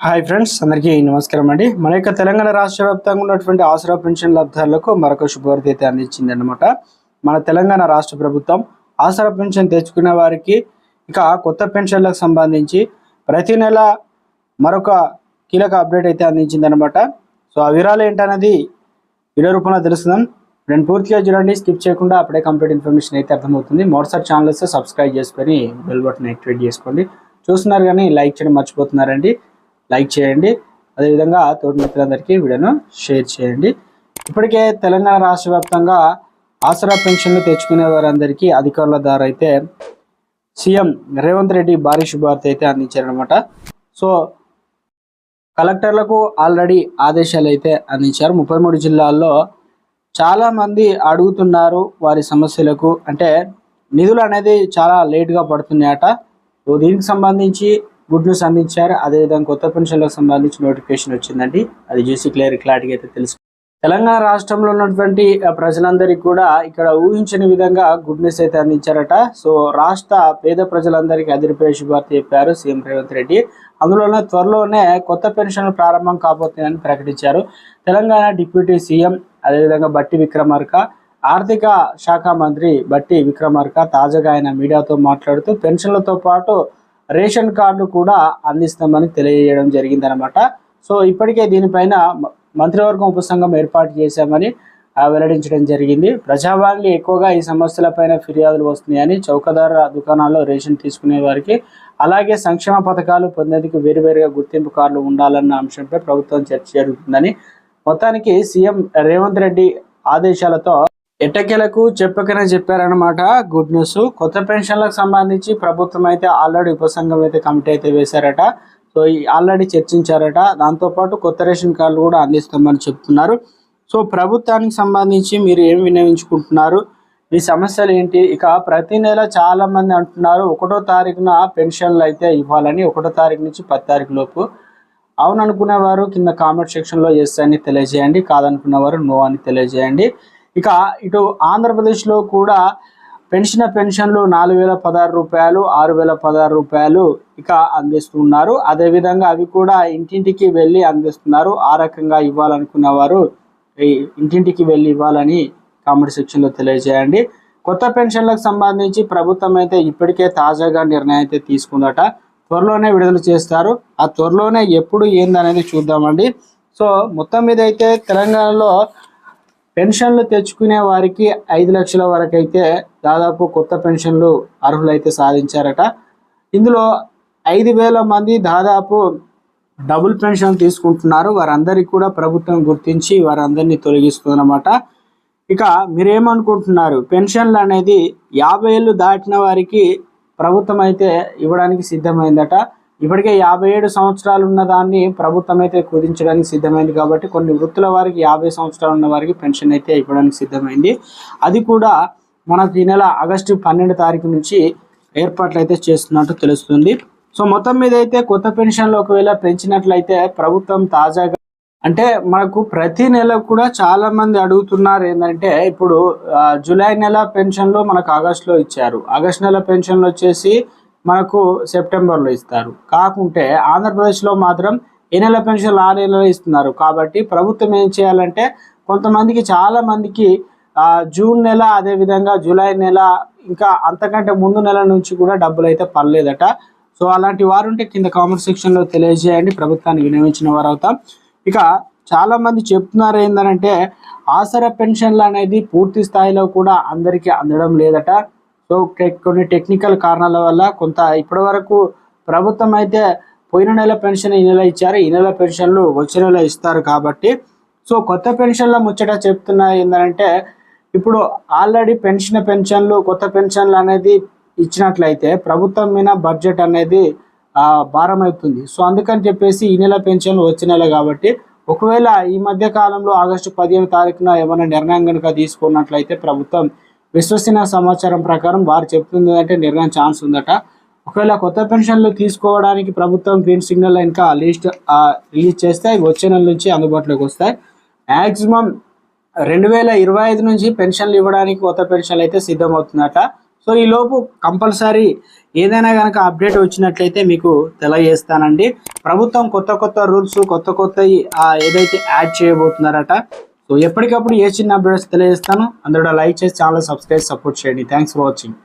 Hi friends అందరికీ నమస్కారం అండి. మన యొక్క తెలంగాణ రాష్ట్ర వ్యాప్తంగా ఉన్నటువంటి ఆసరా పెన్షన్ లబ్ధారులకు మరొక శుభవార్త అయితే అందించింది అనమాట మన తెలంగాణ రాష్ట్ర ప్రభుత్వం ఆసరా పెన్షన్ తెచ్చుకునే వారికి ఇక కొత్త పెన్షన్లకు సంబంధించి ప్రతి నెల మరొక కీలక అప్డేట్ అయితే అందించింది అనమాట సో ఆ వివరాలు ఏంటనేది వీడియో రూపంలో తెలుసుకుందాం. నేను పూర్తిగా చూడండి స్కిప్ చేయకుండా అప్పుడే కంప్లీట్ ఇన్ఫర్మేషన్ అయితే అర్థమవుతుంది. మరోసారి ఛానల్స్ సబ్స్క్రైబ్ చేసుకొని బెల్ బటన్ యాక్టివేట్ చేసుకోండి. చూస్తున్నారు కానీ లైక్ చేయడం మర్చిపోతున్నారండి. లైక్ చేయండి. అదేవిధంగా తోటి మిత్రులందరికీ వీడియోను షేర్ చేయండి. ఇప్పటికే తెలంగాణ రాష్ట్ర వ్యాప్తంగా ఆసరా పెన్షన్లు తెచ్చుకునే వారందరికీ అధికారుల ద్వారా అయితే సీఎం రేవంత్ రెడ్డి భారీ శుభార్త అయితే అందించారనమాట సో కలెక్టర్లకు ఆల్రెడీ ఆదేశాలు అయితే అందించారు. ముప్పై మూడు జిల్లాల్లో చాలామంది అడుగుతున్నారు వారి సమస్యలకు. అంటే నిధులు అనేది చాలా లేట్గా పడుతున్నాయట. దీనికి సంబంధించి గుడ్ న్యూస్ అందించారు. అదేవిధంగా కొత్త పెన్షన్లకు సంబంధించి నోటిఫికేషన్ వచ్చిందండి. అది చూసి క్లియర్ క్లారిటీ అయితే తెలుసు. తెలంగాణ రాష్ట్రంలో ఉన్నటువంటి ప్రజలందరికీ కూడా ఇక్కడ ఊహించని విధంగా గుడ్ న్యూస్ అయితే అందించారట. సో రాష్ట్ర పేద ప్రజలందరికీ అదిరిపోయే శుభార్త చెప్పారు సీఎం రేవంత్ రెడ్డి. అందులోనే త్వరలోనే కొత్త పెన్షన్లు ప్రారంభం కాబోతుందని ప్రకటించారు. తెలంగాణ డిప్యూటీ సీఎం అదేవిధంగా బట్టి విక్రమార్క ఆర్థిక శాఖ మంత్రి బట్టి విక్రమార్క తాజాగా ఆయన మీడియాతో మాట్లాడుతూ పెన్షన్లతో పాటు రేషన్ కార్డు కూడా అందిస్తామని తెలియజేయడం జరిగిందనమాట సో ఇప్పటికే దీనిపైన మంత్రివర్గం ఉపసంఘం ఏర్పాటు చేశామని వెల్లడించడం జరిగింది. ప్రజావాణి ఎక్కువగా ఈ సమస్యలపైన ఫిర్యాదులు వస్తున్నాయని చౌకదార దుకాణాల్లో రేషన్ తీసుకునే వారికి అలాగే సంక్షేమ పథకాలు పొందేందుకు వేరువేరుగా గుర్తింపు కార్డులు ఉండాలన్న అంశంపై ప్రభుత్వం చర్చ జరుగుతుందని మొత్తానికి సీఎం రేవంత్ రెడ్డి ఆదేశాలతో ఎట్టకేలకు చెప్పకనే చెప్పారనమాట గుడ్ న్యూస్ కొత్త పెన్షన్లకు సంబంధించి ప్రభుత్వం అయితే ఆల్రెడీ ఉపసంఘం అయితే కమిటీ అయితే వేశారట. సో ఈ ఆల్రెడీ చర్చించారట. దాంతోపాటు కొత్త రేషన్ కార్డులు కూడా అందిస్తామని చెప్తున్నారు. సో ప్రభుత్వానికి సంబంధించి మీరు ఏం వినియోగించుకుంటున్నారు మీ సమస్యలు ఏంటి? ఇక ప్రతి నెల చాలా మంది అంటున్నారు ఒకటో తారీఖున పెన్షన్లు అయితే ఇవ్వాలని ఒకటో తారీఖు నుంచి పది తారీఖు లోపు. అవును అనుకునేవారు కింద కామెంట్ సెక్షన్లో ఎస్ అని తెలియజేయండి కాదనుకునేవారు నో అని తెలియజేయండి. ఇక ఇటు ఆంధ్రప్రదేశ్లో కూడా పెన్షన్ పెన్షన్లు నాలుగు వేల పదహారు రూపాయలు ఆరు వేల పదహారు రూపాయలు ఇక అందిస్తున్నారు. అదేవిధంగా అవి కూడా ఇంటింటికి వెళ్ళి అందిస్తున్నారు. ఆ రకంగా ఇవ్వాలనుకున్న వారు ఇంటింటికి వెళ్ళి ఇవ్వాలని కామెంట్ సెక్షన్లో తెలియజేయండి. కొత్త పెన్షన్లకు సంబంధించి ప్రభుత్వం అయితే ఇప్పటికే తాజాగా నిర్ణయం అయితే తీసుకుందట. త్వరలోనే విడుదల చేస్తారు. ఆ త్వరలోనే ఎప్పుడు ఏందనేది చూద్దామండి. సో మొత్తం మీద అయితే తెలంగాణలో పెన్షన్లు తెచ్చుకునే వారికి ఐదు లక్షల వరకు అయితే దాదాపు కొత్త పెన్షన్లు అర్హులైతే సాధించారట. ఇందులో ఐదు వేల మంది దాదాపు డబుల్ పెన్షన్ తీసుకుంటున్నారు. వారందరికీ కూడా ప్రభుత్వం గుర్తించి వారందరినీ తొలగిస్తుందన్నమాట. ఇక మీరేమనుకుంటున్నారు? పెన్షన్లు అనేది యాభై ఏళ్ళు దాటిన వారికి ప్రభుత్వం అయితే ఇవ్వడానికి సిద్ధమైందట. ఇప్పటికే యాభై ఏడు సంవత్సరాలు ఉన్న దాన్ని ప్రభుత్వం అయితే కుదించడానికి సిద్ధమైంది కాబట్టి కొన్ని వృత్తుల వారికి యాభై సంవత్సరాలు ఉన్న వారికి పెన్షన్ అయితే ఇవ్వడానికి సిద్ధమైంది. అది కూడా మనకు ఈ నెల ఆగస్టు పన్నెండు తారీఖు నుంచి ఏర్పాట్లు అయితే చేస్తున్నట్టు తెలుస్తుంది. సో మొత్తం మీద అయితే కొత్త పెన్షన్లు ఒకవేళ పెంచినట్లయితే ప్రభుత్వం తాజాగా అంటే మనకు ప్రతి నెల కూడా చాలా మంది అడుగుతున్నారు ఏంటంటే ఇప్పుడు జూలై నెల పెన్షన్లు మనకు ఆగస్టులో ఇచ్చారు. ఆగస్ట్ నెల పెన్షన్లు వచ్చేసి మనకు సెప్టెంబర్లో ఇస్తారు. కాకుంటే ఆంధ్రప్రదేశ్లో మాత్రం ఏ నెల పెన్షన్లు ఆ నెలలో ఇస్తున్నారు. కాబట్టి ప్రభుత్వం ఏం చేయాలంటే కొంతమందికి చాలా మందికి జూన్ నెల అదేవిధంగా జూలై నెల ఇంకా అంతకంటే ముందు నెల నుంచి కూడా డబ్బులు అయితే పర్లేదట సో అలాంటి వారు ఉంటే కింద కామెంట్ సెక్షన్లో తెలియజేయండి. ప్రభుత్వాన్ని వినియోగించిన వారు అవుతాం. ఇక చాలా మంది చెప్తున్నారు ఏంటంటే ఆసర పెన్షన్లు అనేది పూర్తి స్థాయిలో కూడా అందరికీ అందడం లేదట. సో కొన్ని టెక్నికల్ కారణాల వల్ల కొంత ఇప్పటి వరకు ప్రభుత్వం అయితే పోయిన నెల పెన్షన్ ఈ నెల ఇచ్చారు. ఈ నెల పెన్షన్లు వచ్చే నెల ఇస్తారు కాబట్టి. సో కొత్త పెన్షన్ల ముచ్చట చెప్తున్నా ఏంటంటే ఇప్పుడు ఆల్రెడీ పెన్షన్ పెన్షన్లు కొత్త పెన్షన్లు అనేది ఇచ్చినట్లయితే ప్రభుత్వం మీద బడ్జెట్ అనేది భారమవుతుంది. భారం అవుతుంది సో అందుకని చెప్పేసి ఈ నెల పెన్షన్లు వచ్చే నెల కాబట్టి ఒకవేళ ఈ మధ్య కాలంలో ఆగస్టు పదిహేను తారీఖున ఏమైనా నిర్ణయం కనుక తీసుకున్నట్లయితే ప్రభుత్వం విశ్వసనీయ సమాచారం ప్రకారం వారు చెప్తుంది అంటే నిర్ణయం ఛాన్స్ ఉందట. ఒకవేళ కొత్త పెన్షన్లు తీసుకోవడానికి ప్రభుత్వం గ్రీన్ సిగ్నల్ ఇంకా లిస్ట్ రిలీజ్ చేస్తే వచ్చే నెల నుంచి అందుబాటులోకి వస్తాయి. మ్యాక్సిమం రెండు వేల ఇరవై ఐదు నుంచి పెన్షన్లు ఇవ్వడానికి కొత్త పెన్షన్లు అయితే సిద్ధమవుతుందట. సో ఈలోపు కంపల్సరీ ఏదైనా కనుక అప్డేట్ వచ్చినట్లయితే మీకు తెలియజేస్తానండి. ప్రభుత్వం కొత్త కొత్త రూల్స్ కొత్త కొత్త ఏదైతే యాడ్ చేయబోతున్నారట సో ఎప్పటికప్పుడు ఏ చిన్న అప్డేట్స్ తెలియజేస్తాను. అందరూ లైక్ చేసి ఛానల్ సబ్స్క్రైబ్ సపోర్ట్ చేయండి. Thanks for watching